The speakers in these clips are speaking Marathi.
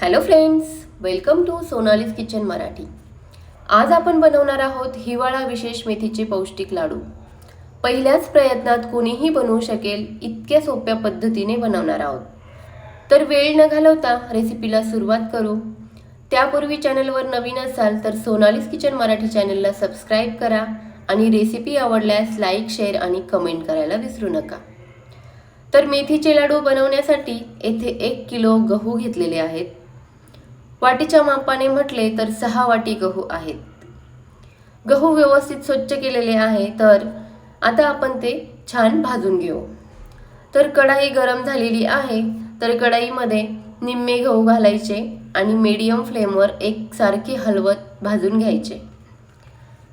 Hello friends welcome to Sonali's kitchen Marathi आज आपण बनवणार आहोत हिवाळा विशेष मेथीचे पौष्टिक लाडू. पहिल्याच प्रयत्नात कोणीही बनवू शकेल इतक्या सोप्या पद्धतीने बनवणार आहोत. तर वेळ न घालवता रेसिपीला सुरुवात करू. त्यापूर्वी चॅनलवर नवीन असाल तर सोनालीज किचन मराठी चॅनलला सबस्क्राईब करा आणि रेसिपी आवडल्यास लाईक शेअर आणि कमेंट करायला विसरू नका. तर मेथीचे लाडू बनवण्यासाठी येथे एक किलो गहू घेतलेले आहेत. वाटीच्या मापाने म्हटले तर सहा वाटी गहू आहेत. गहू व्यवस्थित स्वच्छ केलेले आहे तर आता आपण ते छान भाजून घेऊ. तर कढाई गरम झालेली आहे तर कढाईमध्ये निम्मे गहू घालायचे आणि मीडियम फ्लेमवर एकसारखे हलवत भाजून घ्यायचे.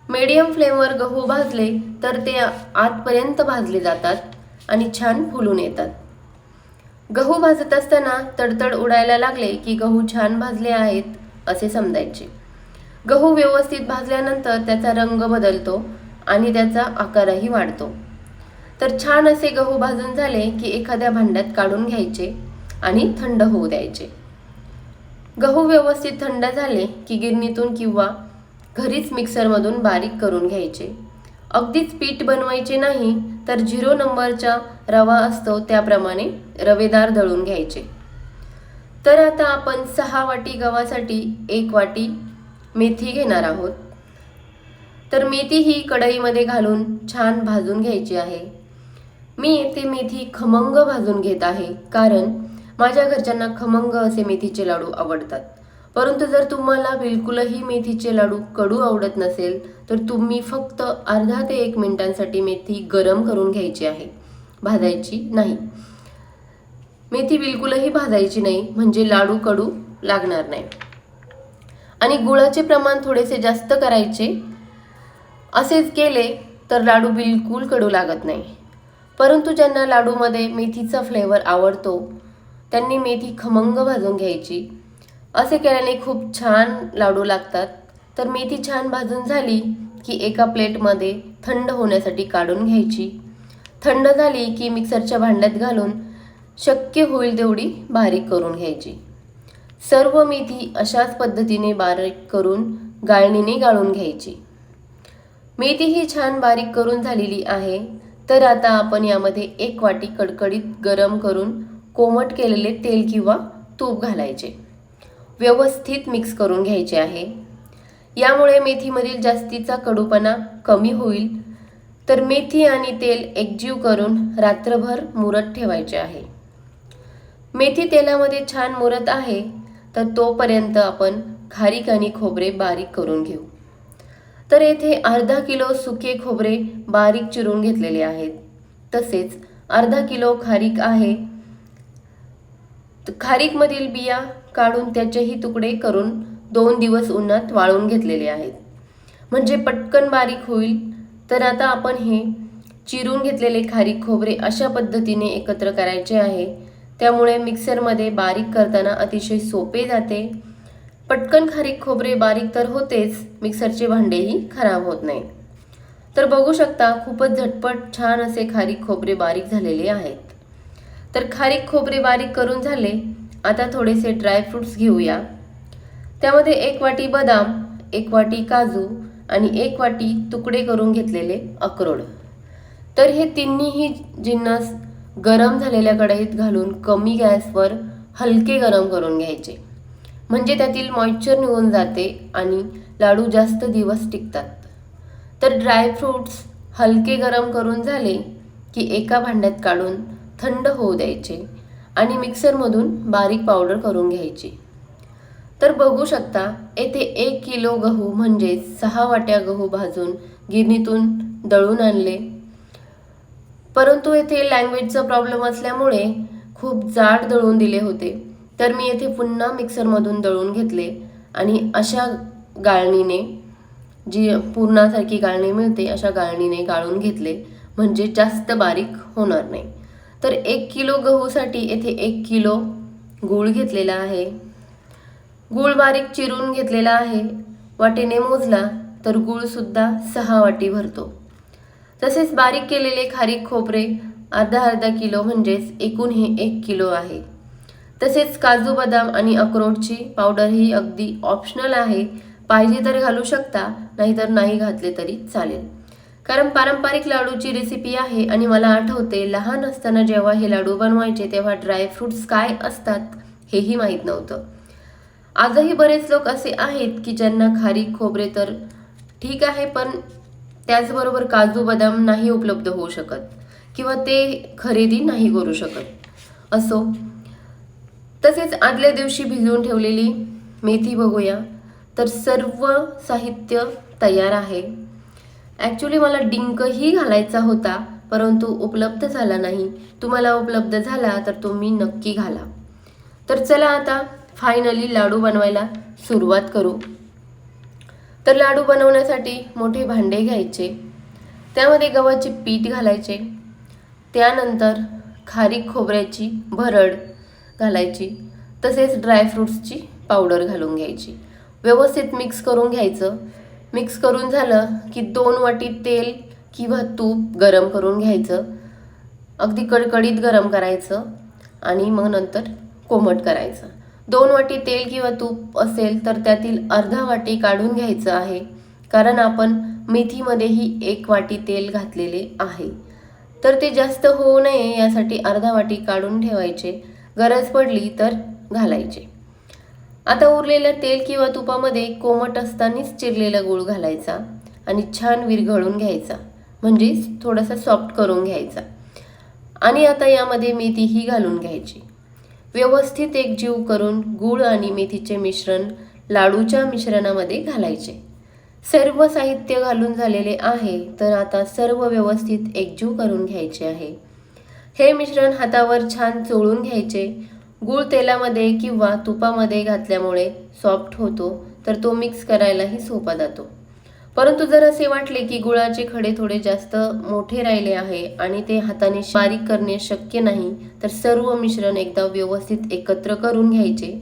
मीडियम फ्लेमवर गहू भाजले तर ते आतपर्यंत भाजले जातात आणि छान फुलून येतात. गहू भाजत असताना तडतड उडायला लागले की गहू छान भाजले आहेत असे समजायचे. गहू व्यवस्थित भाजल्यानंतर त्याचा रंग बदलतो आणि त्याचा आकारही वाढतो. तर छान असे गहू भाजून झाले की एखाद्या भांड्यात काढून घ्यायचे आणि थंड होऊ द्यायचे. गहू व्यवस्थित थंड झाले की गिरणीतून किंवा घरीच मिक्सरमधून बारीक करून घ्यायचे. अगदीच पीठ बनवायचे नाही तर झिरो नंबरचा रवा असतो त्याप्रमाणे रवेदार दळून घ्यायचे. तर आता आपण सहा वाटी गव्हासाठी एक वाटी मेथी घेणार आहोत. तर मेथी ही कढईमध्ये घालून छान भाजून घ्यायची आहे. मी येथे मेथी खमंग भाजून घेत आहे कारण माझ्या घरच्यांना खमंग असे मेथीचे लाडू आवडतात. परंतु जर तुम्हाला बिलकुलही मेथीचे लाडू कडू आवडत नसेल तर तुम्ही फक्त अर्धा ते एक मिनिटांसाठी मेथी गरम करून घ्यायची आहे. भाजायची नाही. मेथी बिलकुलही भाजायची नाही म्हणजे लाडू कडू लागणार नाही. आणि गुळाचे प्रमाण थोडेसे जास्त करायचे असेच केले तर लाडू बिलकुल कडू लागत नाही. परंतु ज्यांना लाडूमध्ये मेथीचा फ्लेवर आवडतो त्यांनी मेथी खमंग भाजून घ्यायची. असे केल्याने खूप छान लाडू लागतात. तर मेथी छान भाजून झाली की एका प्लेटमध्ये थंड होण्यासाठी काढून घ्यायची. थंड झाली की मिक्सरच्या भांड्यात घालून शक्य होईल तेवढी बारीक करून घ्यायची. सर्व मेथी अशाच पद्धतीने बारीक करून गाळणीने गाळून घ्यायची. मेथी ही छान बारीक करून झालेली आहे तर आता आपण यामध्ये एक वाटी कडकडीत गरम करून कोमट केलेले तेल किंवा तूप घालायचे. व्यवस्थित मिक्स करून घ्यायचे आहे. यामुळे मेथीमधील जास्तीचा कडूपणा कमी होईल. तर मेथी आणि तेल एकजीव करून रात्रभर मुरत ठेवायचे आहे. मेथी तेलामध्ये छान मुरत आहे तर तोपर्यंत आपण खारीक आणि खोबरे बारीक करून घेऊ. तर येथे अर्धा किलो सुके खोबरे बारीक चिरून घेतलेले आहेत. तसेच अर्धा किलो खारीक आहे. खारीकमधील बिया काढून त्याचेही तुकडे करून दोन दिवस उन्हात वाळून घेतलेले आहेत. म्हणजे पटकन बारीक होईल तर आता आपण हे चिरून घेतलेले खारीक खोबरे अशा पद्धतीने एकत्र करायचे आहे. त्यामुळे मिक्सरमध्ये बारीक करताना अतिशय सोपे जाते. पटकन खारीक खोबरे बारीक तर होतेच मिक्सरचे भांडेही खराब होत नाही तर बघू शकता खूपच झटपट छान असे खारीक खोबरे बारीक झालेले आहेत. तर खारीक खोबरे बारीक करून झाले आता थोडेसे ड्रायफ्रूट्स घेऊया. त्यामध्ये एक वाटी बदाम एक वाटी काजू आणि एक वाटी तुकडे करून घेतलेले अक्रोड. तर हे तिन्हीही जिन्नस गरम झालेल्या कढईत घालून कमी गॅसवर हलके गरम करून घ्यायचे. म्हणजे त्यातील मॉइश्चर निघून जाते आणि लाडू जास्त दिवस टिकतात. तर ड्रायफ्रूट्स हलके गरम करून झाले की एका भांड्यात काढून थंड होऊ द्यायचे. आणि मिक्सरमधून बारीक पावडर करून घ्यायची. तर बघू शकता येथे एक किलो गहू म्हणजे सहा वाट्या गहू भाजून गिरणीतून दळून आणले. परंतु येथे लँग्वेजचा प्रॉब्लेम असल्यामुळे खूप जाड दळून दिले होते. तर मी येथे पुन्हा मिक्सरमधून दळून घेतले आणि अशा गाळणीने जी पूर्णासारखी गाळणी मिळते अशा गाळणीने गाळून घेतले. म्हणजे जास्त बारीक होणार नाही. तर एक किलो गहूसाठी येथे एक किलो गूळ घेतलेला आहे. गूळ बारीक चिरून घेतलेला आहे. वाटीने मोजला तर गूळसुद्धा सहा वाटी भरतो. तसेच बारीक केलेले खारीक खोबरे अर्धा अर्धा किलो म्हणजेच एकूण हे एक किलो आहे. तसेच काजू बदाम आणि अक्रोडची पावडर ही अगदी ऑप्शनल आहे. पाहिजे तर घालू शकता नाहीतर नाही घातले तरी चालेल. कारण पारंपरिक लाडूची रेसिपी आहे आणि मला आठवते लहान असताना जेव्हा हे लाडू बनवायचे तेव्हा ड्रायफ्रुट्स काय असतात हेही माहीत नव्हतं. आजही बरेच लोक असे आहेत की ज्यांना खारी खोबरे तर ठीक आहे पण त्याचबरोबर काजू बदाम नाही उपलब्ध होऊ शकत किंवा ते खरेदी नाही करू शकत. असो तसेच आदल्या दिवशी भिजवून ठेवलेली मेथी बघूया. तर सर्व साहित्य तयार आहे. ॲक्च्युली मला डिंकही घालायचा होता परंतु उपलब्ध झाला नाही. तुम्हाला उपलब्ध झाला तर तुम्ही नक्की घाला. तर चला आता फायनली लाडू बनवायला सुरुवात करू. तर लाडू बनवण्यासाठी मोठे भांडे घ्यायचे. त्यामध्ये गव्हाचे पीठ घालायचे. त्यानंतर खारीक खोबऱ्याची भरड घालायची. तसेच ड्रायफ्रूट्सची पावडर घालून घ्यायची. व्यवस्थित मिक्स करून घ्यायचं. मिक्स करून झालं की दोन वाटी तेल किंवा तूप गरम करून घ्यायचं. अगदी कडकडीत गरम करायचं आणि मग नंतर कोमट करायचं. दोन वाटी तेल किंवा तूप असेल तर त्यातील अर्धा वाटी काढून घ्यायचं आहे. कारण आपण मेथीमध्येही एक वाटी तेल घातलेले आहे. तर ते जास्त होऊ नये यासाठी अर्धा वाटी काढून ठेवायचे. गरज पडली तर घालायचे. आता उरलेलं तेल किंवा तुपामध्ये कोमट असतानाच चिरलेला गूळ घालायचा आणि छान विरघळून घ्यायचा. म्हणजेच थोडासा सॉफ्ट करून घ्यायचा. आणि आता यामध्ये मेथीही घालून घ्यायची. व्यवस्थित एकजीव करून गूळ आणि मेथीचे मिश्रण लाडूच्या मिश्रणामध्ये घालायचे. सर्व साहित्य घालून झालेले आहे तर आता सर्व व्यवस्थित एकजीव करून घ्यायचे आहे. हे मिश्रण हातावर छान चोळून घ्यायचे. गूळ तेलामध्ये किंवा तुपामध्ये घातल्यामुळे सॉफ्ट होतो तर तो मिक्स करायलाही सोपा जातो. परंतु जर असे वाटले की गुळाचे खडे थोडे जास्त मोठे राहिले आहे आणि ते हाताने बारीक करणे शक्य नाही तर सर्व मिश्रण एकदा व्यवस्थित एकत्र करून घ्यायचे.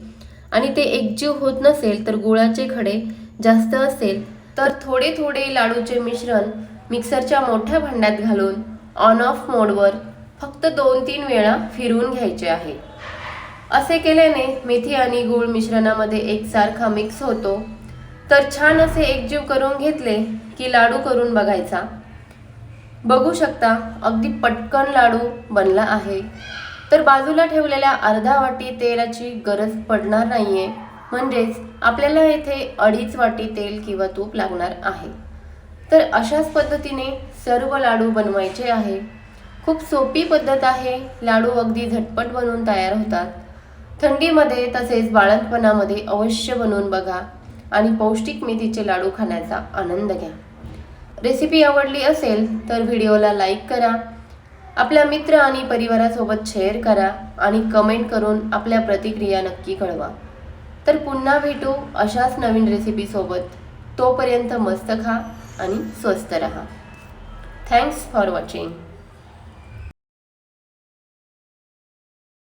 आणि ते एकजीव होत नसेल तर गुळाचे खडे जास्त असेल तर थोडे थोडे लाडूचे मिश्रण मिक्सरच्या मोठ्या भांड्यात घालून ऑन ऑफ मोडवर फक्त दोन तीन वेळा फिरवून घ्यायचे आहे. असे केल्याने मेथी आणि गूळ मिश्रणामध्ये एकसारखा मिक्स होतो. तर छान असे एकजीव करून घेतले की लाडू करून बघायचा. बघू शकता अगदी पटकन लाडू बनला आहे. तर बाजूला ठेवलेल्या अर्धा वाटी तेलाची गरज पडणार नाहीये. म्हणजेच आपल्याला येथे अडीच वाटी तेल किंवा तूप लागणार आहे. तर अशाच पद्धतीने सर्व लाडू बनवायचे आहे. खूप सोपी पद्धत आहे. लाडू अगदी झटपट बनवून तयार होतात. थंडीमध्ये तसेच बाळंतपणामध्ये अवश्य बनवून बघा आणि पौष्टिक मेथीचे लाडू खाण्याचा आनंद घ्या. रेसिपी आवडली असेल तर व्हिडिओला लाईक करा आपल्या मित्र आणि परिवारासोबत शेअर करा आणि कमेंट करून आपल्या प्रतिक्रिया नक्की कळवा. तर पुन्हा भेटू अशाच नवीन रेसिपीसोबत तोपर्यंत मस्त खा आणि स्वस्त रहा. Thanks for watching